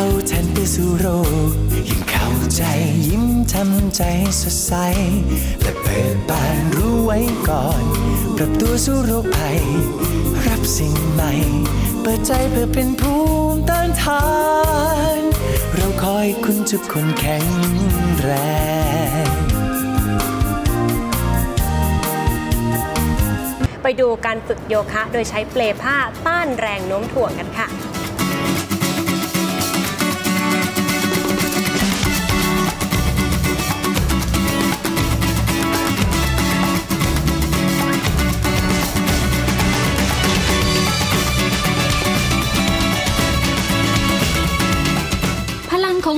เข้าทันไปสู่โรคยิ่งเข้าใจยิ้มทำใจสดใส และเปิดบานรู้ไว้ก่อนปรับตัวสู่โรคภัย รับสิ่งใหม่ เปิดใจเพื่อเป็นภูมิต้านทาน เราคอยคุณทุกคนแข็งแรงไปดูการฝึกโยคะโดยใช้เปลผ้าต้านแรงโน้มถ่วงกันค่ะ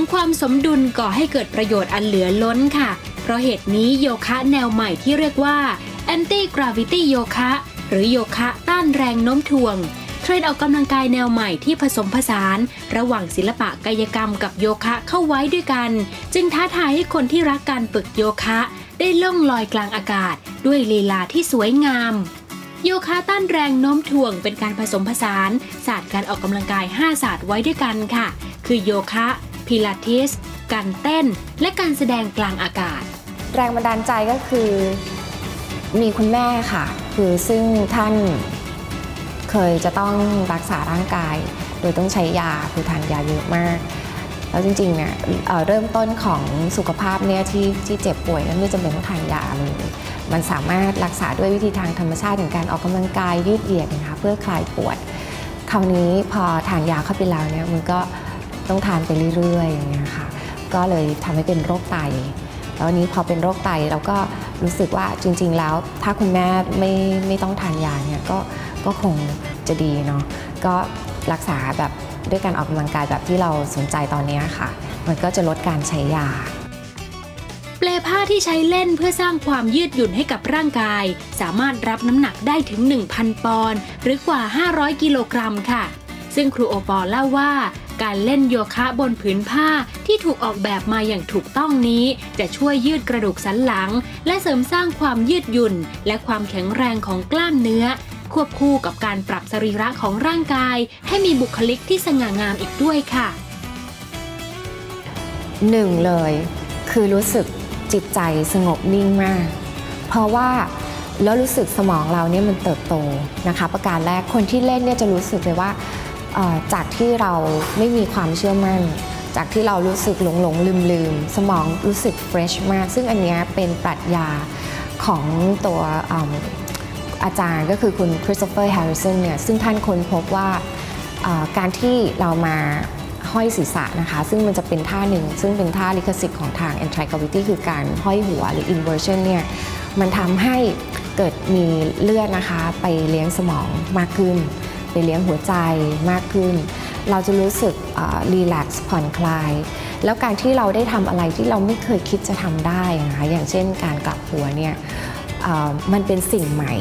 ของความสมดุลก่อให้เกิดประโยชน์อันเหลือล้นค่ะ เพราะเหตุนี้โยคะแนวใหม่ที่เรียกว่า anti gravity โยคะ หรือโยคะต้านแรงโน้มถ่วง เทรนด์ออกกำลังกายแนวใหม่ที่ผสมผสาน ระหว่างศิลปะกายกรรมกับโยคะเข้าไว้ด้วยกัน จึงท้าทายให้คนที่รักการฝึกโยคะ ได้ล่องลอยกลางอากาศ ด้วยลีลาที่สวยงามโยคะต้านแรงโน้มถ่วงเป็นการผสมผสานศาสตร์การออกกำลังกาย 5 ศาสตร์ไว้ด้วยกันค่ะ คือโยคะ พิลาทิส การเต้น และการแสดงกลางอากาศ แรงบันดาลใจก็คือ มีคุณแม่ค่ะ คือซึ่งท่านเคยจะต้องรักษาร่างกาย โดยต้องใช้ยาคือทานยาเยอะมากแล้วจริงๆเนี่ยเเริ่มต้นของสุขภาพเนี่ยที่ที่เจ็บป่วยนั้นไม่จำเป็นต้องทานยาเลย มันสามารถรักษาด้วยวิธีทางธรรมชาติอย่างการออกกำลังกายยืดเหยียดนะคะเพื่อคลายปวด คราวนี้พอทานยาเข้าไปแล้วเนี่ยมันก็ ต้องทานไปเรื่อยๆอย่างเงี้ยค่ะก็เลยทำให้เป็นโรคไต แล้ววันนี้พอเป็นโรคไตเราก็รู้สึกว่าจริง ๆ แล้ว ถ้าคุณแม่ไม่ไม่ต้องทานยาเนี่ยก็ก็คงจะดีเนาะก็รักษาแบบด้วยการออกกำลังกายแบบที่เราสนใจตอนนี้ค่ะ มันก็จะลดการใช้ยา เปลผ้าที่ใช้เล่นเพื่อสร้างความยืดหยุ่นให้กับร่างกาย สามารถรับน้ำหนักได้ถึง 1,000 ปอนด์หรือกว่า 500 กิโลกรัมค่ะ ซึ่งครูโอปอล์เล่าว่า การเล่นโยคะบนผืนผ้าที่ถูกออกแบบมาอย่างถูกต้องนี้ จะช่วยยืดกระดูกสันหลัง และเสริมสร้างความยืดหยุ่น และความแข็งแรงของกล้ามเนื้อ ควบคู่กับการปรับสรีระของร่างกาย ให้มีบุคลิกที่สง่างามอีกด้วยค่ะหนึ่งเลย คือรู้สึกจิตใจสงบนิ่งมาก เพราะว่าแล้วรู้สึกสมองเราเนี่ยมันเติบโตนะคะ ประการแรกคนที่เล่นเนี่ยจะรู้สึกเลยว่า จากที่เราไม่มีความเชื่อมั่น จากที่เรารู้สึกหลงหลงลืมลืมสมองรู้สึกเฟรชมาก ซึ่งอันนี้เป็นปรัชญาของตัวออาจารย์ก็คือคุณคริสโตเฟอร์แฮร์ริสันเนี่ยซึ่งท่านค้นพบว่าอ่าการที่เรามาห้อยศีรษะนะคะ ซึ่งมันจะเป็นท่าหนึ่ง ซึ่งเป็นท่าลิขสิทธิ์ของทาง anti gravity คือการห้อยหัวหรือ inversion เนี่ยมันทำให้เกิดมีเลือดนะคะไปเลี้ยงสมองมากขึ้น ไปเลี้ยงหัวใจมากขึ้น เราจะรู้สึกรีแลกซ์ผ่อนคลาย แล้วการที่เราได้ทำอะไรที่เราไม่เคยคิดจะทำได้นะคะอย่างเช่นการกลับหัวเนี่ยมันเป็นสิ่งใหม่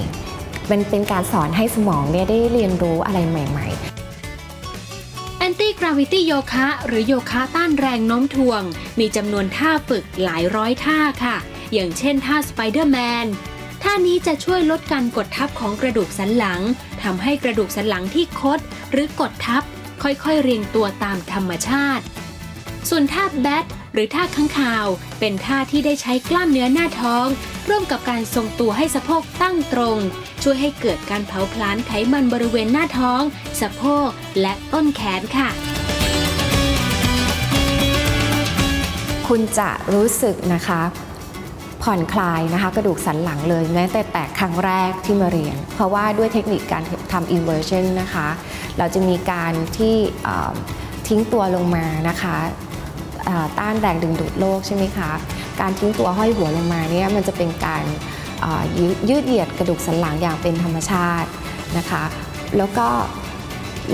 มันเป็นการสอนให้สมองเนี่ยได้เรียนรู้อะไรใหม่ ๆ Anti Gravity โยคะ หรือโยคะต้านแรงโน้มถ่วง มีจำนวนท่าฝึกหลายร้อยท่าค่ะ อย่างเช่นท่า Spider-Man ท่านี้จะช่วยลดการกดทับของกระดูกสันหลังทำให้กระดูกสันหลังที่คด หรือกดทับ ค่อยๆเรียงตัวตามธรรมชาติ ส่วนท่าแบทหรือท่าข้างคาว เป็นท่าที่ได้ใช้กล้ามเนื้อหน้าท้อง ร่วมกับการทรงตัวให้สะโพกตั้งตรง ช่วยให้เกิดการเผาผลาญไขมันบริเวณหน้าท้อง สะโพกและต้นแขนค่ะ คุณจะรู้สึกนะคะ ผ่อนคลายนะคะ กระดูกสันหลังเลยแม้แต่แต่ครั้งแรกที่มาเรียน เพราะว่าด้วยเทคนิคการทำ inversion นะคะ เราจะมีการที่ทิ้งตัวลงมานะคะต้านแรงดึงดูดโลกใช่ไหมคะ การทิ้งตัวห้อยหัวลงมาเนี่ยมันจะเป็นการยืดยืดเหยียดกระดูกสันหลังอย่างเป็นธรรมชาตินะคะ แล้วก็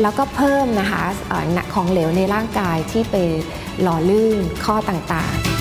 แล้วก็เพิ่มนะคะเอ่อของเหลวในร่างกายที่ไปหล่อลื่นข้อต่างๆ